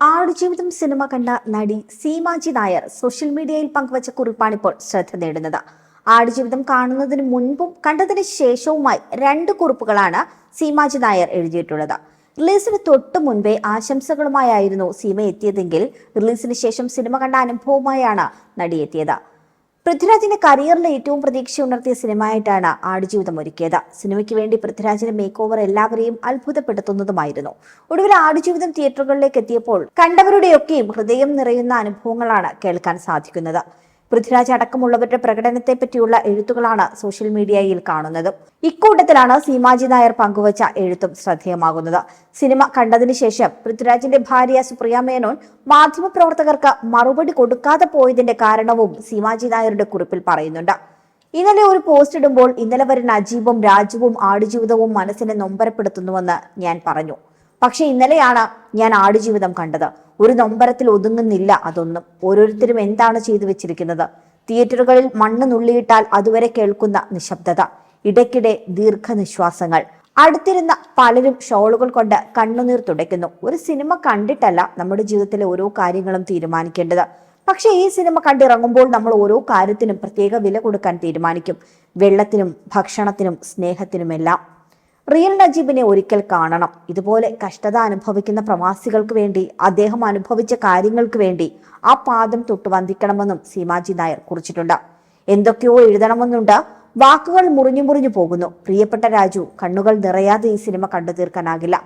Aadujeevitham cinema കണ്ട നടി Seema G Nair social മീഡിയയിൽ പങ്കുവച്ച കുറിപ്പാണിപ്പോൾ ശ്രദ്ധ നേടുന്നത്. ആടുജീവിതം കാണുന്നതിന് മുൻപും കണ്ടതിന് ശേഷവുമായി രണ്ട് കുറിപ്പുകളാണ് സീമാജി നായർ എഴുതിയിട്ടുള്ളത്. റിലീസിന് തൊട്ട് മുൻപേ ആശംസകളുമായായിരുന്നു സീമ എത്തിയതെങ്കിൽ റിലീസിന് ശേഷം സിനിമ കണ്ട അനുഭവമായാണ് നടി എത്തിയത്. പൃഥ്വിരാജിന്റെ കരിയറിൽ ഏറ്റവും പ്രതീക്ഷ ഉണർത്തിയ സിനിമയായിട്ടാണ് ആടുജീവിതം ഒരുക്കിയത് സിനിമയ്ക്ക് വേണ്ടി പൃഥ്വിരാജിന്റെ മേക്ക് ഓവർ എല്ലാവരെയും അത്ഭുതപ്പെടുത്തുന്നതുമായിരുന്നു. ഒടുവിൽ ആടുജീവിതം തിയേറ്ററുകളിലേക്ക് എത്തിയപ്പോൾ കണ്ടവരുടെയൊക്കെയും ഹൃദയം നിറയുന്ന അനുഭവങ്ങളാണ് കേൾക്കാൻ സാധിക്കുന്നത്. പൃഥ്വിരാജ് അടക്കമുള്ളവരുടെ പ്രകടനത്തെ പറ്റിയുള്ള എഴുത്തുകളാണ് സോഷ്യൽ മീഡിയയിൽ കാണുന്നത്. ഇക്കൂട്ടത്തിലാണ് സീമാജി നായർ പങ്കുവച്ച എഴുത്തും ശ്രദ്ധേയമാകുന്നത്. സിനിമ കണ്ടതിന് ശേഷം പൃഥ്വിരാജിന്റെ ഭാര്യ സുപ്രിയ മേനോൻ മാധ്യമപ്രവർത്തകർക്ക് മറുപടി കൊടുക്കാതെ പോയതിന്റെ കാരണവും സീമാജി നായരുടെ കുറിപ്പിൽ പറയുന്നുണ്ട്. ഇന്നലെ ഒരു പോസ്റ്റ് ഇടുമ്പോൾ ഇന്നലെ വരെ നജീബും രാജുവും ആടുജീവിതവും മനസ്സിനെ നൊമ്പരപ്പെടുത്തുന്നുവെന്ന് ഞാൻ പറഞ്ഞു. പക്ഷെ ഇന്നലെയാണ് ഞാൻ ആടുജീവിതം കണ്ടത്. ഒരു നൊമ്പരത്തിൽ ഒതുങ്ങുന്നില്ല അതൊന്നും. ഓരോരുത്തരും എന്താണ് ചെയ്തു വെച്ചിരിക്കുന്നത്? തിയേറ്ററുകളിൽ മണ്ണ് നുള്ളിയിട്ടാൽ അതുവരെ കേൾക്കുന്ന നിശബ്ദത ഇടയ്ക്കിടെ ദീർഘനിശ്വാസങ്ങൾ. അടുത്തിരുന്ന പലരും ഷോളുകൾ കൊണ്ട് കണ്ണുനീർ തുടയ്ക്കുന്നു. ഒരു സിനിമ കണ്ടിട്ടല്ല നമ്മുടെ ജീവിതത്തിലെ ഓരോ കാര്യങ്ങളും തീരുമാനിക്കേണ്ടത്. പക്ഷേ ഈ സിനിമ കണ്ടിറങ്ങുമ്പോൾ നമ്മൾ ഓരോ കാര്യത്തിനും പ്രത്യേക വില കൊടുക്കാൻ തീരുമാനിക്കും. വെള്ളത്തിനും ഭക്ഷണത്തിനും സ്നേഹത്തിനുമെല്ലാം. റിയൽ നജീബിനെ ഒരിക്കൽ കാണണം. ഇതുപോലെ കഷ്ടത അനുഭവിക്കുന്ന പ്രവാസികൾക്ക് വേണ്ടി അദ്ദേഹം അനുഭവിച്ച കാര്യങ്ങൾക്ക് വേണ്ടി ആ പാദം തൊട്ട് വന്ദിക്കണമെന്നും സീമാജി നായർ കുറിച്ചിട്ടുണ്ട്. എന്തൊക്കെയോ എഴുതണമെന്നുണ്ട്. വാക്കുകൾ മുറിഞ്ഞു മുറിഞ്ഞു പോകുന്നു. പ്രിയപ്പെട്ട രാജു കണ്ണുകൾ നിറയാതെ ഈ സിനിമ കണ്ടു തീർക്കാനാകില്ല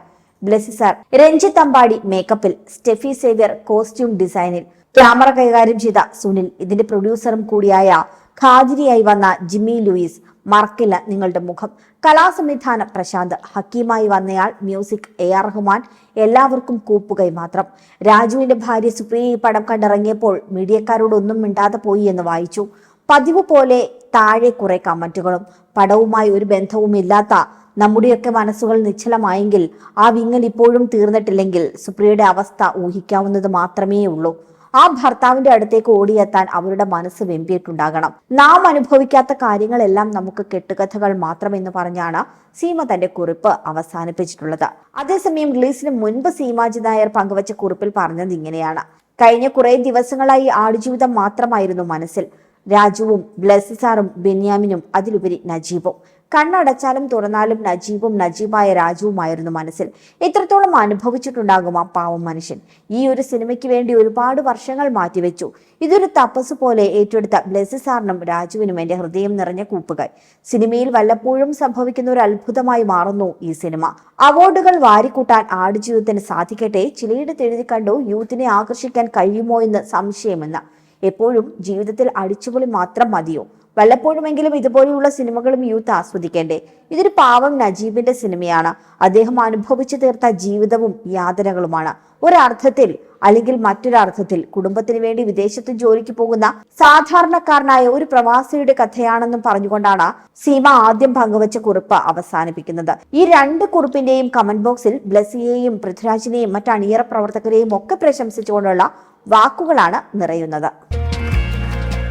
ബ്ലെസി സാർ രഞ്ജിത്ത് അമ്പാടി മേക്കപ്പിൽ സ്റ്റെഫി സേവ്യർ കോസ്റ്റ്യൂം ഡിസൈനിൽ ക്യാമറ കൈകാര്യം ചെയ്ത സുനിൽ ഇതിന്റെ പ്രൊഡ്യൂസറും കൂടിയായ ഖാദിരിയായി വന്ന ജിമ്മി ലൂയിസ് മറക്കില്ല നിങ്ങളുടെ മുഖം. കലാസംവിധാനം പ്രശാന്ത്. ഹക്കീമായി വന്നയാൾ മ്യൂസിക് എ ആർ റഹ്മാൻ. എല്ലാവർക്കും കൂപ്പുകൈ മാത്രം. രാജുവിന്റെ ഭാര്യ സുപ്രിയ ഈ പടം കണ്ടിറങ്ങിയപ്പോൾ മീഡിയക്കാരോടൊന്നും മിണ്ടാതെ പോയി എന്ന് വായിച്ചു. പതിവ് പോലെ താഴെ കുറെ കമന്റുകളും. പടവുമായി ഒരു ബന്ധവുമില്ലാത്ത നമ്മുടെയൊക്കെ മനസ്സുകൾ നിശ്ചലമായെങ്കിൽ ആ വിങ്ങൽ ഇപ്പോഴും തീർന്നിട്ടില്ലെങ്കിൽ സുപ്രിയയുടെ അവസ്ഥ ഊഹിക്കാവുന്നത് മാത്രമേ ഉള്ളൂ ആ ഭർത്താവിന്റെ അടുത്തേക്ക് ഓടിയെത്താൻ അവരുടെ മനസ്സ് വെമ്പിയിട്ടുണ്ടാകണം. നാം അനുഭവിക്കാത്ത കാര്യങ്ങളെല്ലാം നമുക്ക് കെട്ടുകഥകൾ മാത്രമെന്ന് പറഞ്ഞാണ് സീമ തന്റെ കുറിപ്പ് അവസാനിപ്പിച്ചിട്ടുള്ളത്. അതേസമയം റിലീസിന് മുൻപ് സീമാജി നായർ പങ്കുവച്ച കുറിപ്പിൽ പറഞ്ഞത് ഇങ്ങനെയാണ്. കഴിഞ്ഞ കുറെ ദിവസങ്ങളായി ആടുജീവിതം മാത്രമായിരുന്നു മനസ്സിൽ. രാജുവും ബ്ലെസ്സിസാറും ബെന്യാമിനും അതിലുപരി നജീബും. കണ്ണടച്ചാലും തുറന്നാലും നജീബും നജീബായ രാജുവുമായിരുന്നു മനസ്സിൽ. ഇത്രത്തോളം അനുഭവിച്ചിട്ടുണ്ടാകും ആ പാവം മനുഷ്യൻ. ഈ ഒരു സിനിമയ്ക്ക് വേണ്ടി ഒരുപാട് വർഷങ്ങൾ മാറ്റിവെച്ചു. ഇതൊരു തപസ് പോലെ ഏറ്റെടുത്ത ബ്ലെസ്സിസാറിനും രാജുവിനും എന്റെ ഹൃദയം നിറഞ്ഞ കൂപ്പുകൾ. സിനിമയിൽ വല്ലപ്പോഴും സംഭവിക്കുന്ന ഒരു അത്ഭുതമായി മാറുന്നു ഈ സിനിമ. അവാർഡുകൾ വാരിക്കൂട്ടാൻ ആടുജീവിതത്തിന് സാധിക്കട്ടെ? ചിലയിടത്ത് എഴുതി കണ്ടു യൂത്തിനെ ആകർഷിക്കാൻ കഴിയുമോ എന്ന് സംശയമെന്ന്. എപ്പോഴും ജീവിതത്തിൽ അടിച്ചുപൊളി മാത്രം മതിയോ? വല്ലപ്പോഴുമെങ്കിലും ഇതുപോലെയുള്ള സിനിമകളും യൂത്ത് ആസ്വദിക്കേണ്ടേ? ഇതൊരു പാവം നജീബിന്റെ സിനിമയാണ്. അദ്ദേഹം അനുഭവിച്ചു തീർത്ത ജീവിതവും യാതനകളുമാണ്. ഒരർത്ഥത്തിൽ അല്ലെങ്കിൽ മറ്റൊരർത്ഥത്തിൽ കുടുംബത്തിന് വേണ്ടി വിദേശത്ത് ജോലിക്ക് പോകുന്ന സാധാരണക്കാരനായ ഒരു പ്രവാസിയുടെ കഥയാണെന്നും പറഞ്ഞുകൊണ്ടാണ് സീമ ആദ്യം പങ്കുവച്ച കുറിപ്പ് അവസാനിപ്പിക്കുന്നത്. ഈ രണ്ട് കുറിപ്പിന്റെയും കമന്റ് ബോക്സിൽ ബ്ലസിയെയും പൃഥ്വിരാജിനെയും മറ്റ് അണിയറ പ്രവർത്തകരെയും ഒക്കെ പ്രശംസിച്ചുകൊണ്ടുള്ള വാക്കുകളാണ് നിറയുന്നത്.